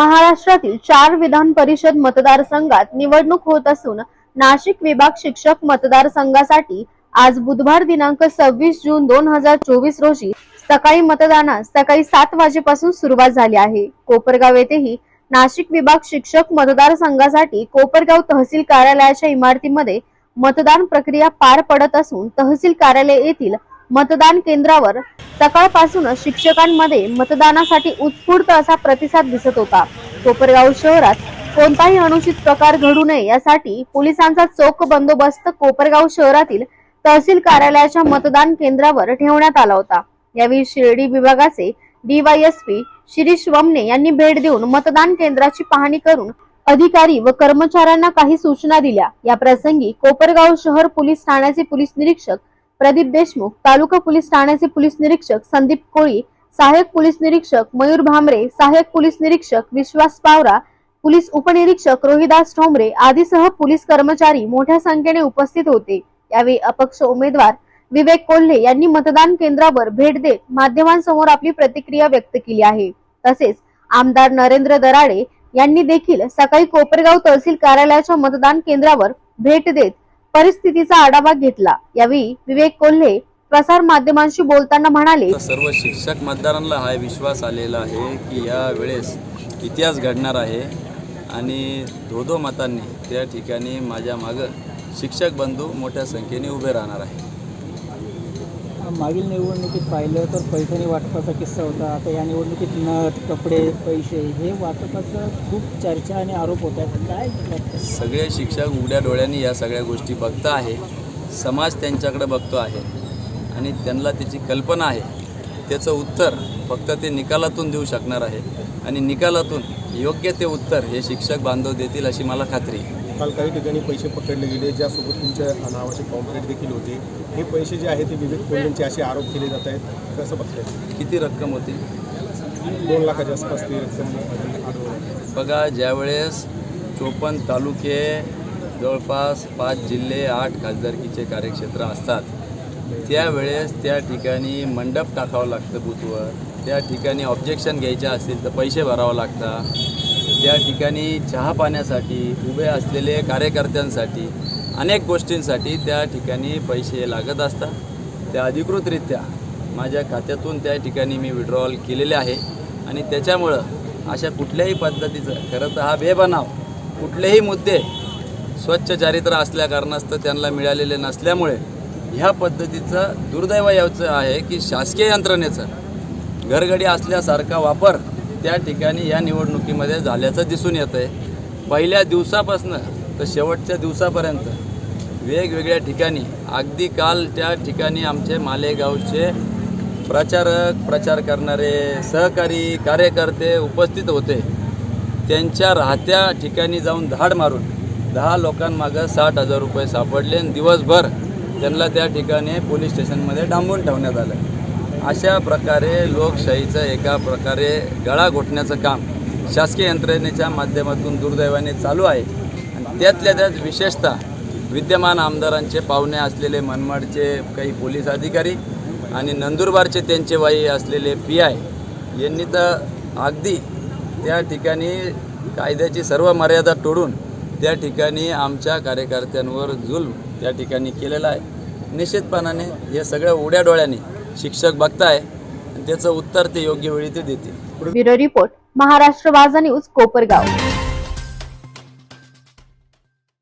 महाराष्ट्रातील चार विधान परिषद मतदारसंघात निवडणूक होत असून नाशिक विभाग शिक्षक मतदारसंघासाठी आज बुधवार दिनांक सव्वीस जून दोन हजार चोवीस रोजी सकाळी मतदानास सकाळी सात वाजेपासून सुरुवात झाली आहे. कोपरगाव येथेही नाशिक विभाग शिक्षक मतदारसंघासाठी कोपरगाव तहसील कार्यालयाच्या इमारतीमध्ये मतदान प्रक्रिया पार पडत असून तहसील कार्यालय येथील मतदान केंद्रावर सकाळपासूनच शिक्षकांमध्ये मतदानासाठी उत्स्फूर्त असा प्रतिसाद दिसत होता. कोपरगाव शहरात कोणताही अनुचित प्रकार घडू नये यासाठी पोलिसांचा चोख बंदोबस्त कोपरगाव शहरातील तहसील कार्यालयाच्या मतदान केंद्रावर ठेवण्यात आला होता. यावेळी शिर्डी विभागाचे डीवायएसपी शिरीष वमने यांनी भेट देऊन मतदान केंद्राची पाहणी करून अधिकारी व कर्मचाऱ्यांना काही सूचना दिल्या. या प्रसंगी कोपरगाव शहर पोलीस ठाण्याचे पोलीस निरीक्षक प्रदीप देशमुख तालुका पोलीस ठाण्याचे पोलीस निरीक्षक संदीप कोळी सहाय्यक पोलीस निरीक्षक मयूर भामरे सहाय्यक पोलीस निरीक्षक विश्वास पावरा पोलीस उपनिरीक्षक रोहिदास ठोंबरे आदीसह पोलीस कर्मचारी मोठ्या संख्येने उपस्थित होते. यावेळी अपक्ष उमेदवार विवेक कोल्हे यांनी मतदान केंद्रावर भेट देत माध्यमांसमोर आपली प्रतिक्रिया व्यक्त केली आहे. तसेच आमदार नरेंद्र दराडे यांनी देखील सकाळी कोपरगाव तहसील कार्यालयाच्या मतदान केंद्रावर भेट देत परिस्थितीचा आढावा घेतला. यावेळी विवेक कोल्हे प्रसार माध्यमांशी बोलताना म्हणाले सर्व शिक्षक मतदारांना हा विश्वास आलेला आहे की या वेळेस इतिहास घडणार आहे आणि धोधो मतांनी त्या ठिकाणी माझ्या मागं शिक्षक बंधू मोठ्या संख्येने उभे राहणार आहे मागील निवडणुकीत पाहिलं तर पैठणी वाटपाचा किस्सा होता. आता या निवडणुकीत नथ कपडे पैसे हे वाटपाचं खूप चर्चा आणि आरोप होत. आहेत काय सगळे शिक्षक उघड्या डोळ्यांनी या सगळ्या गोष्टी बघत आहे. समाज त्यांच्याकडे बघतो आहे. आणि त्यांना त्याची कल्पना आहे. त्याचं उत्तर फक्त ते निकालातून देऊ शकणार आहे. आणि निकालातून योग्य ते उत्तर हे शिक्षक बांधव देतील अशी मला खात्री आहे. काल काही ठिकाणी पैसे पकडले गेले. ज्यासोबत तुमच्या नावाचे पॉम्पलेट देखील होते. हे पैसे जे आहेत ते विवेक कोल्हेंचे असे आरोप केले जात आहेत. कसं बघताय? किती रक्कम होती? दोन लाखाच्या आसपास ती रक्कम बघा ज्यावेळेस चोपन्न तालुके जवळपास पाच जिल्हे आठ खासदारकीचे कार्यक्षेत्र असतात त्यावेळेस त्या ठिकाणी मंडप टाकावं लागतं बूथवर. त्या ठिकाणी ऑब्जेक्शन घ्यायचे असतील तर पैसे भरावं लागतात. त्या ठिकाणी चहा पाण्यासाठी उभे असलेले कार्यकर्त्यांसाठी अनेक गोष्टींसाठी त्या ठिकाणी पैसे लागत असतात. त्या अधिकृतरित्या माझ्या खात्यातून त्या ठिकाणी मी विड्रॉल केलेले आहे. आणि त्याच्यामुळं अशा कुठल्याही पद्धतीचं खरं तर हा बेबनाव कुठलेही मुद्दे स्वच्छ चारित्र्य असल्या कारणास्तव त्यांना मिळालेले नसल्यामुळे ह्या पद्धतीचं दुर्दैव याचं आहे की शासकीय यंत्रणेचं घरगडी असल्यासारखा वापर त्या ठिकाणी या निवडणुकीमध्ये झाल्याचं दिसून येतं आहे पहिल्या दिवसापासनं तर शेवटच्या दिवसापर्यंत वेगवेगळ्या ठिकाणी अगदी काल त्या ठिकाणी आमचे मालेगावचे प्रचारक प्रचार करणारे सहकारी कार्यकर्ते उपस्थित होते. त्यांच्या राहत्या ठिकाणी जाऊन धाड मारून दहा लोकांमागं साठ हजार रुपये सापडले आणि दिवसभर त्यांना त्या ठिकाणी पोलीस स्टेशनमध्ये डांबून ठेवण्यात आलं. अशा प्रकारे लोकशाहीचं एका प्रकारे गळा घोटण्याचं काम शासकीय यंत्रणेच्या माध्यमातून दुर्दैवाने चालू आहे. आणि त्यातल्या त्यात विशेषतः विद्यमान आमदारांचे पाहुणे असलेले मनमाडचे काही पोलीस अधिकारी आणि नंदुरबारचे त्यांचे वाई असलेले पी आय यांनी तर अगदी त्या ठिकाणी कायद्याची सर्व मर्यादा तोडून त्या ठिकाणी आमच्या कार्यकर्त्यांवर जुल्म त्या ठिकाणी केलेला आहे. निश्चितपणाने हे सगळं उड्या डोळ्याने शिक्षक बघताय त्याचं उत्तर ते योग्य वेळी ते देतील. ब्युरो रिपोर्ट महाराष्ट्र वाजा न्यूज कोपरगाव.